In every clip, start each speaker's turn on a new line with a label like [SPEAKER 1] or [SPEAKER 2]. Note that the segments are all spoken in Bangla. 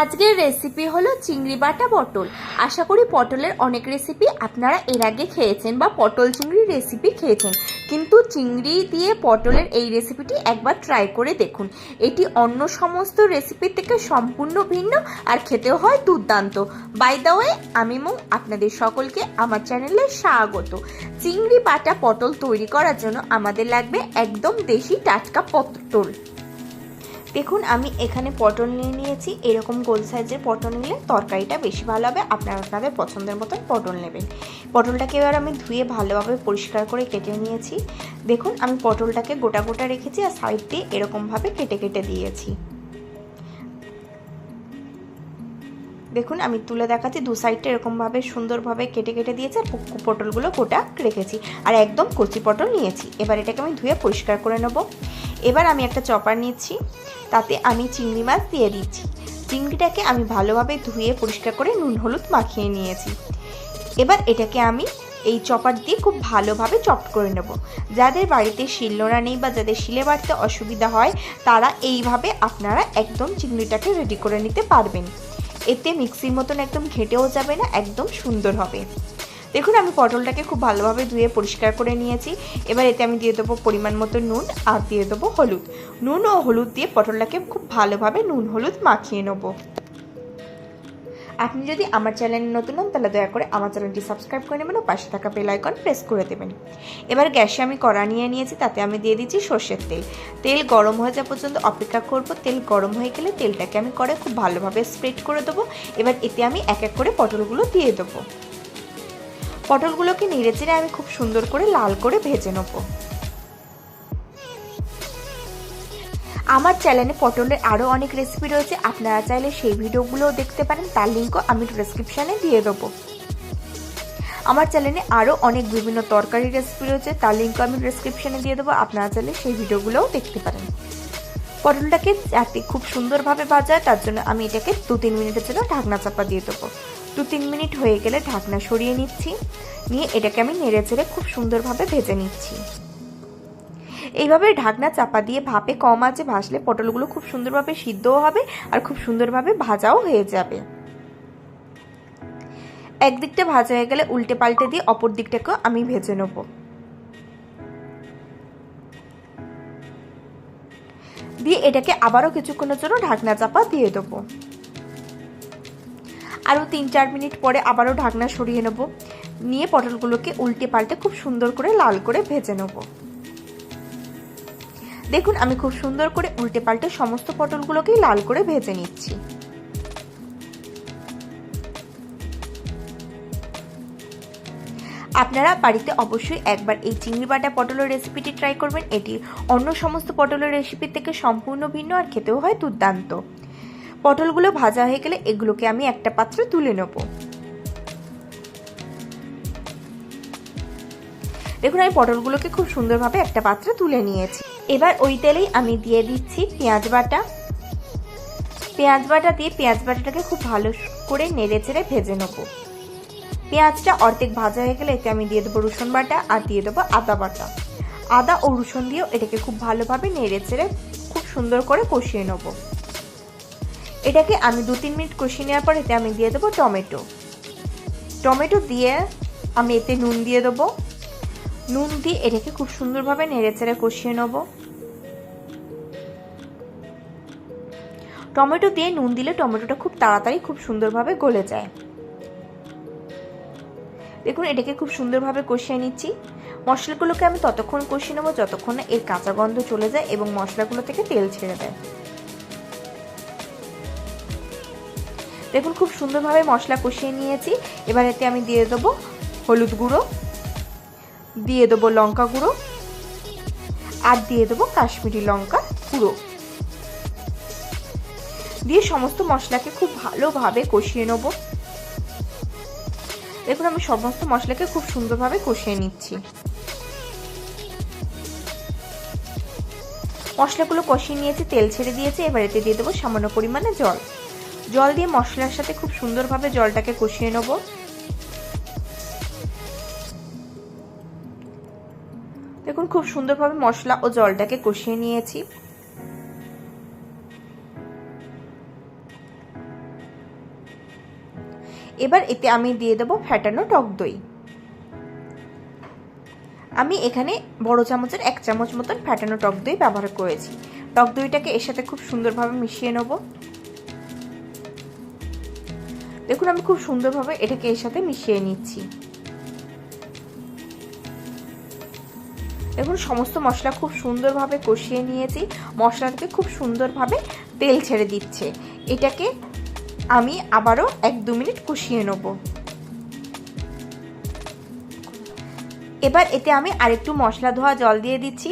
[SPEAKER 1] আজকের রেসিপি হলো চিংড়ি বাটা পটল। আশা করি পটলের অনেক রেসিপি আপনারা এর আগে খেয়েছেন বা পটল চিংড়ির রেসিপি খেয়েছেন। কিন্তু চিংড়ি দিয়ে পটলের এই রেসিপিটি একবার ট্রাই করে দেখুন। এটি অন্য সমস্ত রেসিপি থেকে সম্পূর্ণ ভিন্ন আর খেতেও হয় দুর্দান্ত। বাই দ্য ওয়ে আমি মৌ আপনাদের সকলকে আমার চ্যানেলে স্বাগত। চিংড়ি বাটা পটল তৈরি করার জন্য আমাদের লাগবে একদম দেশি টাটকা পটল। দেখুন, আমি এখানে পটল নিয়ে নিয়েছি। এরকম গোল সাইজের পটল নিলে তরকারিটা বেশি ভালো হবে। আপনারা আপনাদের পছন্দের মতন পটল নেবেন। পটলটাকে এবার আমি ধুয়ে ভালোভাবে পরিষ্কার করে কেটে নিয়েছি। দেখুন, আমি পটলটাকে গোটা গোটা রেখেছি আর সাইড দিয়ে এরকমভাবে কেটে কেটে দিয়েছি। দেখুন, আমি তুলে দেখাচ্ছি, দু সাইডটা এরকমভাবে সুন্দরভাবে কেটে কেটে দিয়েছি আর পটলগুলো গোটা রেখেছি। আর একদম কচি পটল নিয়েছি। এবার এটাকে আমি ধুয়ে পরিষ্কার করে নেব। এবার আমি একটা চপার নিচ্ছি, তাতে আমি চিংড়ি মাছ দিয়ে দিচ্ছি। চিংড়িটাকে আমি ভালোভাবে ধুয়ে পরিষ্কার করে নুন, হলুদ মাখিয়ে নিয়েছি। এবার এটাকে আমি এই চপার দিয়ে খুব ভালোভাবে চপ করে নেব। যাদের বাড়িতে শিলনোড়া নেই বা যাদের শিলে বাড়তে অসুবিধা হয়, তারা এইভাবে আপনারা একদম চিংড়িটাকে রেডি করে নিতে পারবেন। এতে মিক্সির মতন একদম ঘেটেও যাবে না, একদম সুন্দর হবে। দেখুন, আমি পটলটাকে খুব ভালোভাবে ধুয়ে পরিষ্কার করে নিয়েছি। এবার এতে আমি দিয়ে দেবো পরিমাণ মতো নুন আর দিয়ে দেবো হলুদ। নুন ও হলুদ দিয়ে পটলটাকে খুব ভালোভাবে নুন হলুদ মাখিয়ে নেব। আপনি যদি আমার চ্যানেলে নতুন হন, তাহলে দয়া করে আমার চ্যানেলটি সাবস্ক্রাইব করে নেবেন ও পাশে থাকা বেল আইকন প্রেস করে দেবেন। এবার গ্যাসে আমি কড়া নিয়ে নিয়েছি, তাতে আমি দিয়ে দিচ্ছি সর্ষের তেল। তেল গরম হয়ে যাওয়া পর্যন্ত অপেক্ষা করব। তেল গরম হয়ে গেলে তেলটাকে আমি করে খুব ভালোভাবে স্প্রেড করে দেবো। এবার এতে আমি এক এক করে পটলগুলো দিয়ে দেবো। পটলগুলোকে নেড়ে চেড়ে আমি খুব সুন্দর করে লাল করে ভেজে নেব। আমার চ্যানেলে পটলের আরও অনেক রেসিপি রয়েছে, আপনারা চাইলে সেই ভিডিওগুলোও দেখতে পারেন, তার লিঙ্কও আমি ডিসক্রিপশানে দিয়ে দেবো। আমার চ্যানেলে আরও অনেক বিভিন্ন তরকারি রেসিপি রয়েছে, তার লিঙ্কও আমি ডিসক্রিপশানে দিয়ে দেবো, আপনারা চাইলে সেই ভিডিওগুলোও দেখতে পারেন। পটলটাকে যাতে খুব সুন্দরভাবে ভাজা তার জন্য আমি এটাকে দু তিন মিনিটের জন্য ঢাকনা চাপা দিয়ে দেবো। দু তিন মিনিট হয়ে গেলে ঢাকনা সরিয়ে নিচ্ছি। নিয়ে এটাকে আমি নেড়ে চেড়ে খুব সুন্দরভাবে ভেজে নিচ্ছি। এইভাবে ঢাকনা চাপা দিয়ে ভাপে কম আঁচে ভাসলে পটলগুলো খুব সুন্দরভাবে সিদ্ধও হবে আর খুব সুন্দরভাবে ভাজাও হয়ে যাবে। একদিকটা ভাজা হয়ে গেলে উল্টে পাল্টে দিয়ে অপর দিকটাকেও আমি ভেজে নেব। দিয়ে এটাকে আবারও কিছুক্ষণের জন্য ঢাকনা চাপা দিয়ে দেবো। আরও তিন চার মিনিট পরে আবারও ঢাকনা সরিয়ে নেব। নিয়ে পটলগুলোকে উল্টে পাল্টে খুব সুন্দর করে লাল করে ভেজে নেব। দেখুন, আমি খুব সুন্দর করে উল্টে পাল্টে সমস্ত পটলগুলোকেই লাল করে ভেজে নিচ্ছি। আপনারা বাড়িতে অবশ্যই একবার এই চিংড়ি বাটা পটলের রেসিপিটি ট্রাই করবেন। এটি অন্য সমস্ত পটলের রেসিপির থেকে সম্পূর্ণ ভিন্ন আর খেতেও হয় দুর্দান্ত। পটলগুলো ভাজা হয়ে গেলে এগুলোকে আমি একটা পাত্রে তুলে নেব। দেখুন, আমি পটলগুলোকে খুব সুন্দরভাবে একটা পাত্রে তুলে নিয়েছি। এবার ওই তেলেই আমি দিয়ে দিচ্ছি পেঁয়াজ বাটা। পেঁয়াজ বাটা দিয়ে পেঁয়াজ বাটাটাকে খুব ভালো করে নেড়ে চেড়ে ভেজে নেব। পেঁয়াজটা অর্ধেক ভাজা হয়ে গেলে এতে আমি দিয়ে দেবো রসুন বাটা আর দিয়ে দেবো আদা বাটা। আদা ও রসুন দিয়েও এটাকে খুব ভালোভাবে নেড়ে চেড়ে খুব সুন্দর করে কষিয়ে নেব। এটাকে আমি দু তিন মিনিট কষিয়ে নেওয়ার পর এতে আমি দিয়ে দেবো টমেটো। টমেটো দিয়ে আমি এতে নুন দিয়ে দেবো। নুন দিয়ে এটাকে খুব সুন্দরভাবে নেড়ে চেড়ে কষিয়ে নেব। টমেটো দিয়ে নুন দিলে টমেটোটা খুব তাড়াতাড়ি খুব সুন্দরভাবে গলে যায়। দেখুন, এটাকে খুব সুন্দরভাবে কষিয়ে নিচ্ছি। মশলাগুলোকে আমি ততক্ষণ কষিয়ে নেব যতক্ষণ না এর কাঁচা গন্ধ চলে যায় এবং মশলাগুলো থেকে তেল ছেড়ে দেয়। দেখুন, খুব সুন্দরভাবে মশলা কষিয়ে নিয়েছি। এবার এতে আমি দিয়ে দেবো হলুদ গুঁড়ো, দিয়ে দেবো লঙ্কা গুঁড়ো, আর দিয়ে দেবো কাশ্মীরি লঙ্কা গুঁড়ো। দিয়ে সমস্ত মশলাকে খুব ভালোভাবে কষিয়ে নেব। দেখুন আমি সমস্ত মশলাকে খুব সুন্দরভাবে কষিয়ে নিচ্ছি। মশলাগুলো কষিয়ে নিয়েছি, তেল ছেড়ে দিয়েছে, এবার এতে দিয়ে দেবো সামান্য পরিমাণে জল। জল দিয়ে মশলার সাথে খুব সুন্দরভাবে জলটাকে কষিয়ে নেব। দেখুন, খুব সুন্দরভাবে মশলা ও জলটাকে কষিয়ে নিয়েছি। এবার এতে আমি দিয়ে দেবো ফ্যাটানো টক দই। আমি এখানে বড় চামচের এক চামচ মতন ফ্যাটানো টক দই ব্যবহার করেছি। টক দইটাকে এর সাথে খুব সুন্দরভাবে মিশিয়ে নেব। দেখুন, আমি খুব সুন্দরভাবে এটাকে এর সাথে মিশিয়ে নিচ্ছি। দেখুন, সমস্ত মশলা খুব সুন্দরভাবে কষিয়ে নিয়েছি। মশলা থেকে খুব সুন্দরভাবে তেল ছেড়ে দিচ্ছে। এটাকে আমি আবারও এক দু মিনিট কষিয়ে নেব। এবার এতে আমি আরেকটু মশলা ধোয়া জল দিয়ে দিচ্ছি,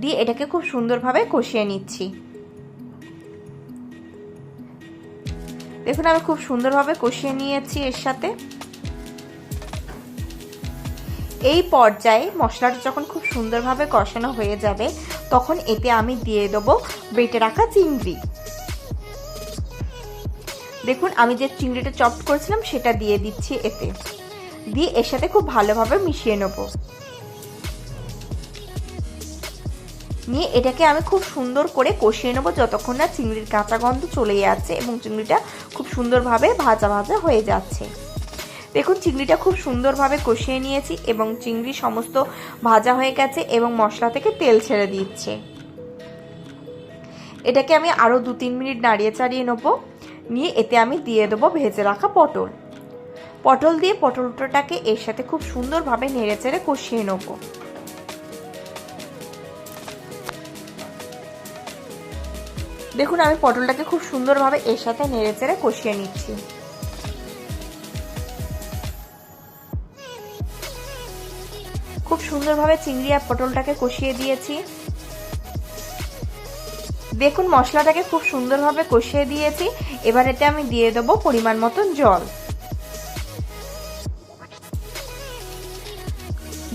[SPEAKER 1] দিয়ে এটাকে খুব সুন্দরভাবে কষিয়ে নিচ্ছি। দেখুন, আমি খুব সুন্দরভাবে কষিয়ে নিয়েছি এর সাথে। এই পর্যায়ে মশলাটা যখন খুব সুন্দরভাবে কষানো হয়ে যাবে, তখন এতে আমি দিয়ে দেবো বেটে রাখা চিংড়ি। দেখুন, আমি যে চিংড়িটা চপ করেছিলাম, সেটা দিয়ে দিচ্ছি এতে। দিয়ে এর সাথে খুব ভালোভাবে মিশিয়ে নেব। নিয়ে এটাকে আমি খুব সুন্দর করে কষিয়ে নেব যতক্ষণ না চিংড়ির কাঁচা গন্ধ চলে যাচ্ছে এবং চিংড়িটা খুব সুন্দরভাবে ভাজা ভাজা হয়ে যাচ্ছে। দেখুন, চিংড়িটা খুব সুন্দরভাবে কষিয়ে নিয়েছি এবং চিংড়ি সমস্ত ভাজা হয়ে গেছে এবং মশলা থেকে তেল ছেড়ে দিচ্ছে। এটাকে আমি আরও দু তিন মিনিট নাড়িয়ে চাড়িয়ে নেব। নিয়ে এতে আমি দিয়ে দেবো ভেজে রাখা পটল। পটল দিয়ে পটলটাকে এর সাথে খুব সুন্দরভাবে নেড়ে চেড়ে কষিয়ে নেব। দেখুন, আমি পটলটাকে খুব সুন্দরভাবে এর সাথে নেড়ে চেড়ে কষিয়ে নিচ্ছি। খুব সুন্দরভাবে চিংড়ি আর পটলটাকে কষিয়ে দিয়েছি। দেখুন, মশলাটাকে খুব সুন্দরভাবে কষিয়ে দিয়েছি। এবার এতে আমি দিয়ে দেবো পরিমাণ মতন জল।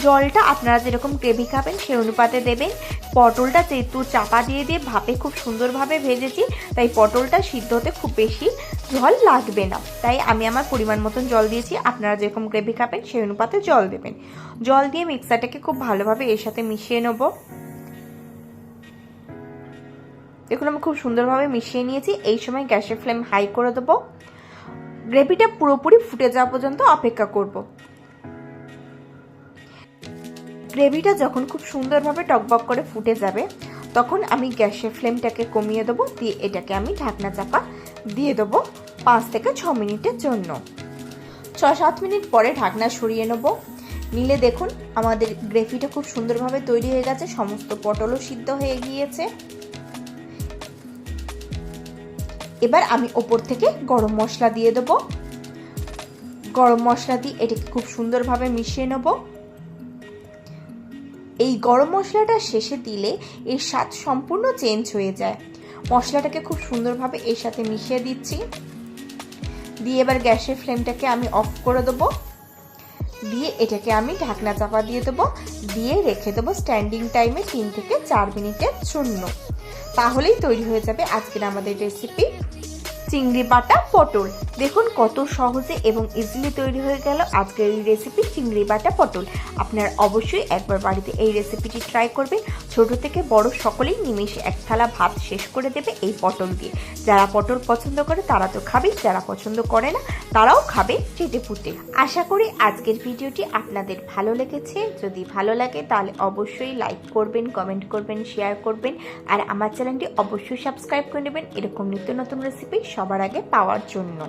[SPEAKER 1] জলটা আপনারা যেরকম গ্রেভি খাবেন, সেই অনুপাতে দেবেন। পটলটা যেহেতু চাপা দিয়ে দিয়ে ভাপে খুব সুন্দরভাবে ভেজেছি, তাই পটলটা সিদ্ধ হতে খুব বেশি জল লাগবে না। তাই আমি আমার পরিমাণ মতন জল দিয়েছি। আপনারা যেরকম গ্রেভি খাবেন, সেই অনুপাতে জল দেবেন। জল দিয়ে মিক্সারটাকে খুব ভালোভাবে এর সাথে মিশিয়ে নেব। দেখুন আমি খুব সুন্দরভাবে মিশিয়ে নিয়েছি। এই সময় গ্যাসের ফ্লেম হাই করে দেবো। গ্রেভিটা পুরোপুরি ফুটে যাওয়া পর্যন্ত অপেক্ষা করব। গ্রেভিটা যখন খুব সুন্দরভাবে টকবক করে ফুটে যাবে, তখন আমি গ্যাসের ফ্লেমটাকে কমিয়ে দেবো, দিয়ে এটাকে আমি ঢাকনা চাপা দিয়ে দেবো পাঁচ থেকে ছ মিনিটের জন্য। ছ সাত মিনিট পরে ঢাকনা সরিয়ে নেব। নিলে দেখুন, আমাদের গ্রেভিটা খুব সুন্দরভাবে তৈরি হয়ে গেছে, সমস্ত পটলও সিদ্ধ হয়ে গিয়েছে। এবার আমি ওপর থেকে গরম মশলা দিয়ে দেবো। গরম মশলা দিয়ে এটাকে খুব সুন্দরভাবে মিশিয়ে নেব। এই গরম মশলাটা শেষে দিলে এর স্বাদ সম্পূর্ণ চেঞ্জ হয়ে যায়। মশলাটাকে খুব সুন্দরভাবে এর সাথে মিশিয়ে দিচ্ছি। দিয়ে এবার গ্যাসের ফ্লেমটাকে আমি অফ করে দেবো। দিয়ে এটাকে আমি ঢাকনা চাপা দিয়ে দেবো। দিয়ে রেখে দেবো স্ট্যান্ডিং টাইমে তিন থেকে চার মিনিটের জন্য। তাহলেই তৈরি হয়ে যাবে আজকের আমাদের রেসিপি চিংড়ি বাটা, পটল। দেখুন কত সহজে এবং ইজিলি তৈরি হয়ে গেল আজকের এই রেসিপি চিংড়ি বাটা, পটল। আপনার অবশ্যই একবার বাড়িতে এই রেসিপিটি ট্রাই করবেন। ছোট থেকে বড় সকলেই নিমেষে এক থালা ভাত শেষ করে দেবে এই পটল দিয়ে। যারা পটল পছন্দ করে, তারা তো খাবেই। যারা পছন্দ করে না, তারাও খাবে চেটে পুটে। আশা করি আজকের ভিডিওটি আপনাদের ভালো লেগেছে। যদি ভালো লাগে, তাহলে অবশ্যই লাইক করবেন কমেন্ট করবেন শেয়ার করবেন। আর আমার চ্যানেলটি অবশ্যই সাবস্ক্রাইব করে নেবেন। এরকম নিত্য নতুন রেসিপি সবার আগে পাওয়ার জন্য।